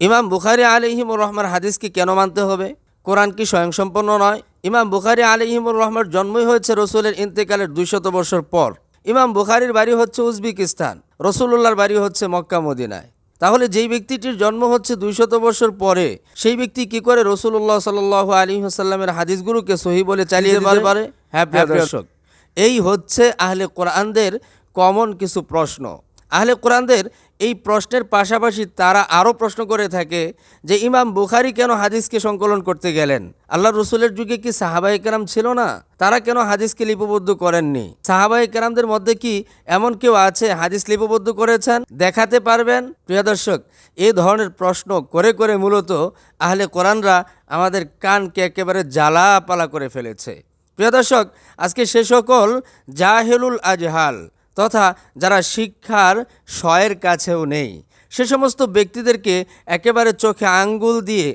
ইমাম বুখারি আলিহিমুর রহমার হাদিসকে কেন মানতে হবে? কোরআন কি স্বয়ংসম্পন্ন নয়? ইমাম বুখারি আলিহিমুর রহমার জন্মই হয়েছে রসুলের ইন্তেকালের দুইশত বছর পর। ইমাম বুখারির বাড়ি হচ্ছে উজবেকিস্তান রসুল্লাহর বাড়ি হচ্ছে মক্কা মদিনায়। তাহলে যেই ব্যক্তিটির জন্ম হচ্ছে দুইশত বছর পরে সেই ব্যক্তি কি করে রসুল্লাহ সাল আলী হাসাল্লামের হাদিসগুলোকে সহি বলে চালিয়ে দিতে পারে? হ্যাঁ দর্শক। এই হচ্ছে আহলে কোরআনদের কমন কিছু প্রশ্ন। আহলে কোরআনদের এই প্রশ্নের পাশাপাশি তারা আরও প্রশ্ন করে থাকে যে ইমাম বুখারি কেন হাদিসকে সংকলন করতে গেলেন? আল্লাহ রসুলের যুগে কি সাহাবাই কেরাম ছিল না? তারা কেন হাদিসকে লিপিবদ্ধ করেননি? সাহাবাই কেরামদের মধ্যে কি এমন কেউ আছে হাদিস লিপিবদ্ধ করেছেন? দেখাতে পারবেন? প্রিয় দর্শক, এ ধরনের প্রশ্ন করে করে মূলত আহলে কোরআনরা আমাদের কানকে একেবারে জ্বালা পালা করে ফেলেছে। প্রিয় দর্শক, আজকে সে সকল জাহেলুল আজহাল তথা যারা শিক্ষার শয়ের কাছেও নেই। সে সমস্ত ব্যক্তিদেরকে একেবারে চোখে আঙ্গুল দিয়ে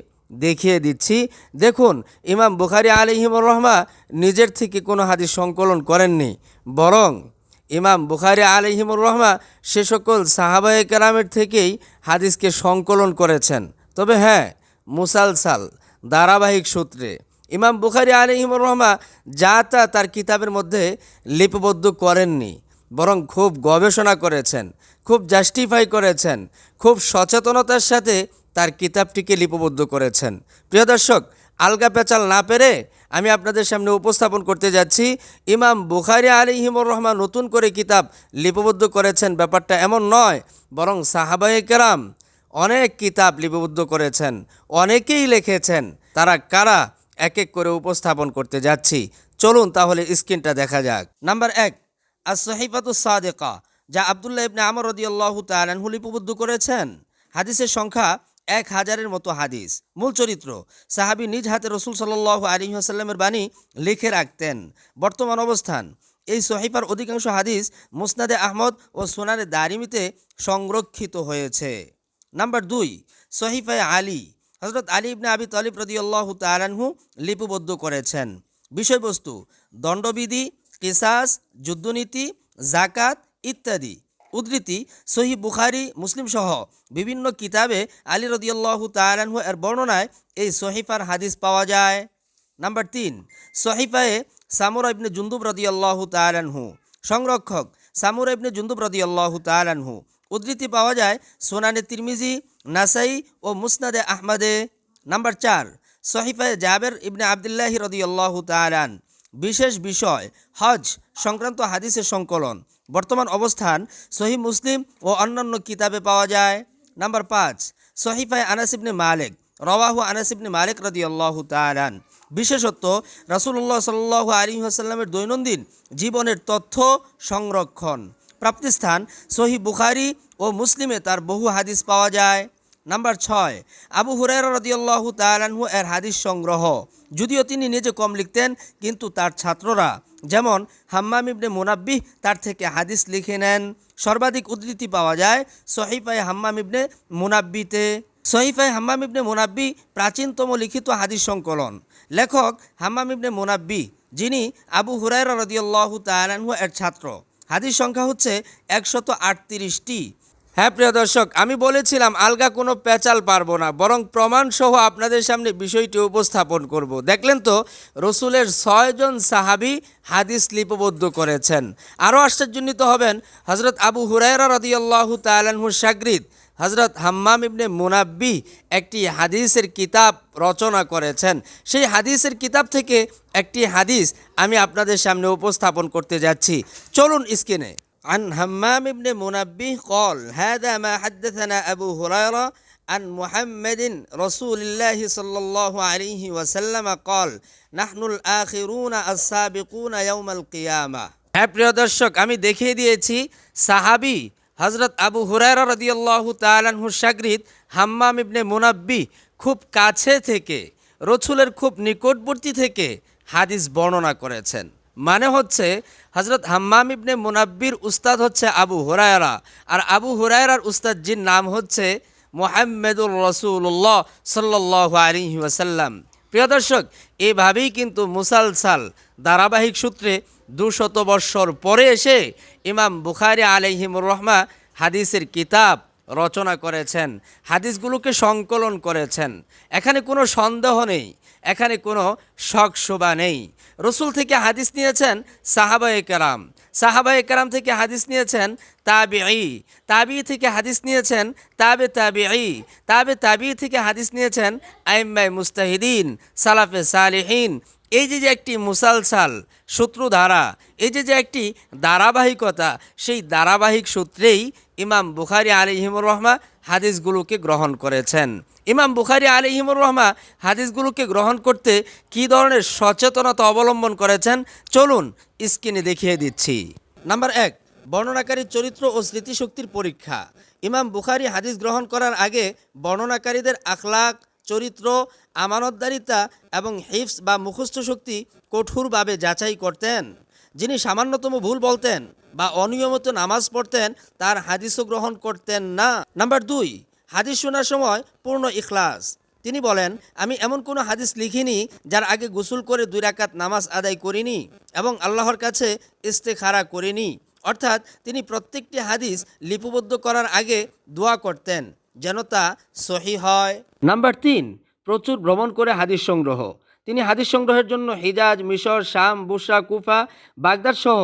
দেখিয়ে দিচ্ছি। দেখুন, ইমাম বুখারি আলিহিমুর রহমা নিজের থেকে কোনো হাদিস সংকলন করেননি। বরং ইমাম বুখারি আলিহিমুর রহমা সে সকল সাহাবায়ে কেরামের থেকেই হাদিসকে সংকলন করেছেন। তবে হ্যাঁ মুসালসাল, ধারাবাহিক সূত্রে ইমাম বুখারি আলিহিমুর রহমা যা তা তার কিতাবের মধ্যে লিপিবদ্ধ করেননি। বরং খুব গবেষণা করেছেন, খুব জাস্টিফাই করেছেন, খুব সচেতনতার সাথে তার কিতাবটিকে লিপিবদ্ধ করেছেন। প্রিয় দর্শক, আলগা পেঁচাল না পেরে আমি আপনাদের সামনে উপস্থাপন করতে যাচ্ছি। ইমাম বুখারি আলী হিমুর রহমান নতুন করে কিতাব লিপিবদ্ধ করেছেন, ব্যাপারটা এমন নয়, বরং সাহাবায়ে কেরাম অনেক কিতাব লিপিবদ্ধ করেছেন, অনেকেই লিখেছেন। তারা কারা? এক এক করে উপস্থাপন করতে যাচ্ছি। চলুন তাহলে স্ক্রিনটা দেখা যাক। নাম্বার এক আর সহিফাতু সাদেকা, যা আবদুল্লাহ ইবনে আমর রদিয়াল্লাহু তালানহু লিপিবদ্ধ করেছেন। হাদিসের সংখ্যা এক হাজারের মতো হাদিস। মূল চরিত্র, সাহাবী নিজ হাতে রসুল সাল্লাহ আলী আসাল্লামের বাণী লিখে রাখতেন। বর্তমান অবস্থান, এই সহিফার অধিকাংশ হাদিস মুসনাদে আহমদ ও সোনারে দারিমিতে সংরক্ষিত হয়েছে। নাম্বার দুই, সহিফায় আলী হজরত আলী ইবনে আবি তলিব রদিয়াল্লাহু তালানহু লিপিবদ্ধ করেছেন। বিষয়বস্তু, দণ্ডবিধি কিসাস, যুদ্ধনীতি জাকাত ইত্যাদি। উদ্ধৃতি সহি বুখারি, মুসলিম সহ বিভিন্ন কিতাবে আলী রদিয়াল্লাহু তালানহু এর বর্ণনায় এই সহিফার হাদিস পাওয়া যায়। নাম্বার তিন, সহিফায়ে সামুরা ইবনে জুন্দুব রদিয়াল্লাহু তালানহু সংরক্ষক সামুরা ইবনে জুন্দুব রদিয়াল্লাহু তালানহু উদ্ধৃতি পাওয়া যায় সোনানে তিরমিজি, নাসাই ও মুসনাদে আহমদে। নাম্বার চার, সহিফায় জাবের ইবনে আবদুল্লাহি রদিয়াল্লাহু তালান বিশেষ বিষয়, হজ সংক্রান্ত হাদিসের সংকলন। বর্তমান অবস্থান সহি মুসলিম ও অন্যান্য কিতাবে পাওয়া যায়। নাম্বার পাঁচ সহিফায় আনাসিবনে মালিক, রওয়াহু আনাসিবনে মালিক রদিয়াল্লাহু তালান বিশেষত্ব রাসুল্লাহ সাল্লাহ আলী আসাল্লামের দৈনন্দিন জীবনের তথ্য সংরক্ষণ। প্রাপ্তিস্থান সহি বুখারি ও মুসলিমে তার বহু হাদিস পাওয়া যায়। নাম্বার ছয়, আবু হুরায়রা রদিয়াল্লাহু তালানহু এর হাদিস সংগ্রহ। যদিও তিনি নিজে কম লিখতেন, কিন্তু তার ছাত্ররা, যেমন হাম্মাম ইবনে মুনাব্বিহ, তার থেকে হাদিস লিখে নেন। সর্বাধিক উদ্ধৃতি পাওয়া যায় সহিফায় হাম্মাম ইবনে মুনাব্বিতে। সহিফাই হাম্মাম ইবনে মুনাব্বি প্রাচীনতম লিখিত হাদিস সংকলন। লেখক হাম্মাম ইবনে মুনাব্বি যিনি আবু হুরায়রা রদিয়াল্লাহু তালানহু এর ছাত্র। হাদিস সংখ্যা হচ্ছে একশত আটত্রিশটি। হ্যাঁ প্রিয় দর্শক, আমি বলেছিলাম আলগা কোনো পেঁচাল পারব না, বরং প্রমাণ সহ আপনাদের সামনে বিষয়টি উপস্থাপন করব। দেখলেন তো, রসুলের ছয়জন সাহাবি হাদিস লিপিবদ্ধ করেছেন। আরও আশ্চর্যান্বিত হবেন হজরত আবু হুরায়রা রদিয়াল্লাহু তালানহুর সাগরিদ হজরত হাম্মাম ইবনে মুনাব্বি একটি হাদিসের কিতাব রচনা করেছেন। সেই হাদিসের কিতাব থেকে একটি হাদিস আমি আপনাদের সামনে উপস্থাপন করতে যাচ্ছি। চলুন স্ক্রিনে। عن همام بن منبه قال هذا ما حدثنا أبو هريرة عن محمد رسول الله صلى الله عليه وسلم قال نحن الآخرون السابقون يوم القيامة হ্যাঁ প্রিয় দর্শক আমি দেখিয়ে দিয়েছি সাহাবি হজরত আবু হুরায়রা রদিয়াল্লাহু তালানহুর সাগরিদ হাম্মাম ইবনে মুনাব্বি খুব কাছে থেকে রসুলের খুব নিকটবর্তী থেকে হাদিস বর্ণনা করেছেন মানে হচ্ছে হজরত হাম্মাম ইবনে মুনাব্বির উস্তাদ হচ্ছে আবু হুরায়রা। আর আবু হুরায়রার উস্তাদ জির নাম হচ্ছে মোহাম্মদুর রসুল্লাহ সাল্লাহ আলী ওয়াসাল্লাম। প্রিয় দর্শক, এভাবেই কিন্তু মুসালসাল ধারাবাহিক সূত্রে দুশত বৎসর পরে এসে ইমাম বুখারি আলহিমুর রহমা হাদিসের কিতাব রচনা করেছেন, হাদিসগুলোকে সংকলন করেছেন। এখানে কোনো সন্দেহ নেই, এখানে কোনো শখ শোভা নেই। রসুল থেকে হাদিস নিয়েছেন সাহাবায়ে কেরাম। সাহাবায়ে কেরাম থেকে হাদিস নিয়েছেন তাবিঈ। তাবি থেকে হাদিস নিয়েছেন তাবে তাবিঈ। তাবে তাবি থেকে হাদিস নিয়েছেন আইম্মাই মুস্তাহিদিন, সালাফে সালেহীন। এই যে যে একটি মুসালসাল সূত্রধারা, এই যে যে একটি ধারাবাহিকতা, সেই ধারাবাহিক সূত্রেই ইমাম বুখারি আলিহিমুর রহমা হাদিসগুলোকে গ্রহণ করেছেন। ইমাম বুখারি আলিহিমুর রহমা হাদিসগুলোকে গ্রহণ করতে কী ধরনের সচেতনতা অবলম্বন করেছেন? চলুন স্ক্রিনে দেখিয়ে দিচ্ছি। নাম্বার এক, বর্ণনাকারী চরিত্র ও স্মৃতিশক্তির পরীক্ষা। ইমাম বুখারি হাদিস গ্রহণ করার আগে বর্ণনাকারীদের আখলাক, চরিত্র, আমানতদারিতা এবং হিফস বা মুখস্থ শক্তি কঠোরভাবে যাচাই করতেন। যিনি সামান্যতম ভুল বলতেন বা অনিয়মিত নামাজ পড়তেন, তার হাদিসও গ্রহণ করতেন না। নাম্বার দুই, হাদিস শোনার সময় পূর্ণ ইখলাস। তিনি বলেন, আমি এমন কোনো হাদিস লিখিনি যার আগে গোসল করে দুই রাকাত নামাজ আদায় করিনি এবং আল্লাহর কাছে ইস্তেখারা করিনি। অর্থাৎ তিনি প্রত্যেকটি হাদিস লিপিবদ্ধ করার আগে দোয়া করতেন যেন তা সহি হয়। নাম্বার তিন, প্রচুর ভ্রমণ করে হাদিস সংগ্রহ। তিনি হাদিস সংগ্রহের জন্য হিজাজ, মিশর, শাম, বুসরা, কুফা, বাগদাদ সহ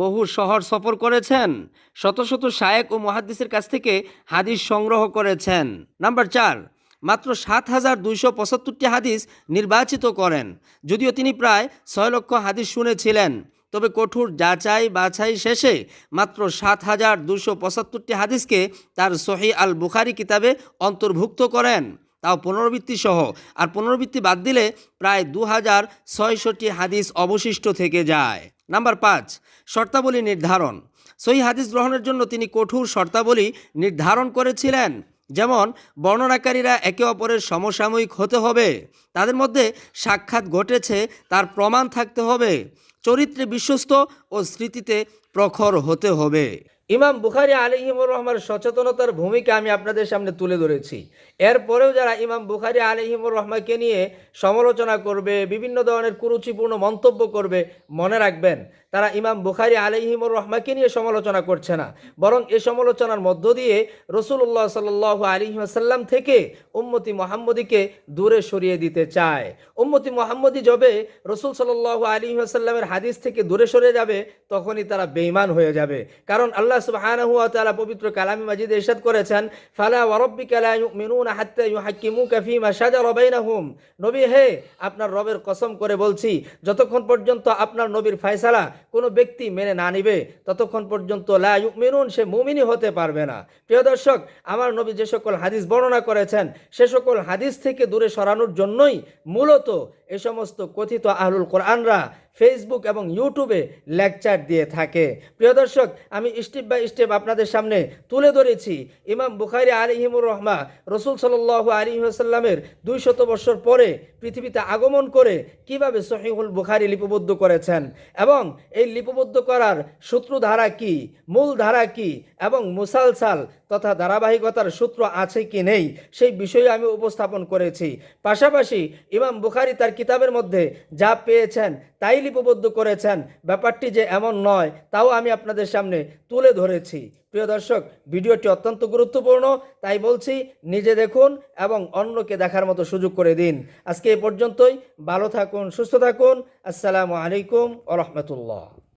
বহু শহর সফর করেছেন। শত শত শায়েক ও মহাদ্দিসের কাছ থেকে হাদিস সংগ্রহ করেছেন। নাম্বার চার, মাত্র সাত হাজার দুইশো পঁচাত্তরটি হাদিস নির্বাচিত করেন। যদিও তিনি প্রায় ছয় লক্ষ হাদিস শুনেছিলেন, তবে কঠোর যাচাই বাছাই শেষে মাত্র সাত হাজার দুশো পঁচাত্তরটি হাদিসকে তার সহি আল বুখারি কিতাবে অন্তর্ভুক্ত করেন। তাও পুনরাবৃত্তি সহ। আর পুনরাবৃত্তি বাদ দিলে প্রায় দু হাজার ছয়শটি হাদিস অবশিষ্ট থেকে যায়। নাম্বার পাঁচ, শর্তাবলী নির্ধারণ। সহি হাদিস গ্রহণের জন্য তিনি কঠোর শর্তাবলী নির্ধারণ করেছিলেন। যেমন, বর্ণনাকারীরা একে অপরের সমসাময়িক হতে হবে। তাদের মধ্যে সাক্ষাৎ ঘটেছে, তার প্রমাণ থাকতে হবে। চরিত্রে বিশ্বস্ত ও স্মৃতিতে প্রখর হতে হবে। ইমাম বুখারি আলিহিমুর রহমার সচেতনতার ভূমিকা আমি আপনাদের সামনে তুলে ধরেছি। এরপরেও যারা ইমাম বুখারি আলিহিমুর রহমাকে নিয়ে সমালোচনা করবে, বিভিন্ন ধরনের কুরুচিপূর্ণ মন্তব্য করবে, মনে রাখবেন, তারা ইমাম বুখারি আলিহিমুর রহমাকে নিয়ে সমালোচনা করছে না। বরং এ সমালোচনার মধ্য দিয়ে রসুল্লাহ সাল আলিহাসাল্লাম থেকে উম্মতি মোহাম্মদীকে দূরে সরিয়ে দিতে চায়। উম্মতি মোহাম্মদী যবে রসুল সাল্লাহ আলী আসাল্লামের হাদিস থেকে দূরে সরে যাবে, তখনই তারা বেইমান হয়ে যাবে। কারণ আল্লাহ সুবহানাহু ওয়া তাআলা পবিত্র কালামে মাজিদে ইরশাদ করেছেন, ফালা ওয়া রাব্বিকা লা ইউমিনুনা হাত্তা ইউহাক্কিমুকা ফীমা শাজারা বাইনাহুম। নবী, হে, আপনার রবের কসম করে বলছি, যতক্ষণ পর্যন্ত আপনার নবীর ফয়সালা কোনো ব্যক্তি মেনে না নিবে, ততক্ষণ পর্যন্ত লা ইউমিনুন, সে মুমিনই হতে পারবে না। প্রিয় দর্শক, আমার নবী যে সকল হাদিস বর্ণনা করেছেন, সে সকল হাদিস থেকে দূরে সরানোর জন্যই মূলত এ সমস্ত কথিত আহলুল কোরআনরা ফেসবুক এবং ইউটিউবে লেকচার দিয়ে থাকে। প্রিয় দর্শক, আমি স্টেপ বাই স্টেপ আপনাদের সামনে তুলে ধরেছি। ইমাম বুখারি আলিহিমুর রহমা রসুল সাল আলী আসাল্লামের দুই শত বছর পরে পৃথিবীতে আগমন করে কীভাবে সহিহুল বুখারি লিপিবদ্ধ করেছেন এবং এই লিপিবদ্ধ করার সূত্রধারা কি মূল ধারা কি এবং মুসালসাল তথা ধারাবাহিকতার সূত্র আছে কি নেই, সেই বিষয়ে আমি উপস্থাপন করেছি। পাশাপাশি ইমাম বুখারি তার কিতাবের মধ্যে যা পেয়েছেন, তাই লিপিবদ্ধ করেছেন। ব্যাপারটি যে এমন নয়, তাও আমি আপনাদের সামনে তুলে ধরেছি। প্রিয় দর্শক, ভিডিওটি অত্যন্ত গুরুত্বপূর্ণ, তাই বলছি নিজে দেখুন এবং অন্যকে দেখার মতো সুযোগ করে দিন। আজকে এ পর্যন্তই। ভালো থাকুন, সুস্থ থাকুন। আসসালামু আলাইকুম আ রহমতুল্লাহ।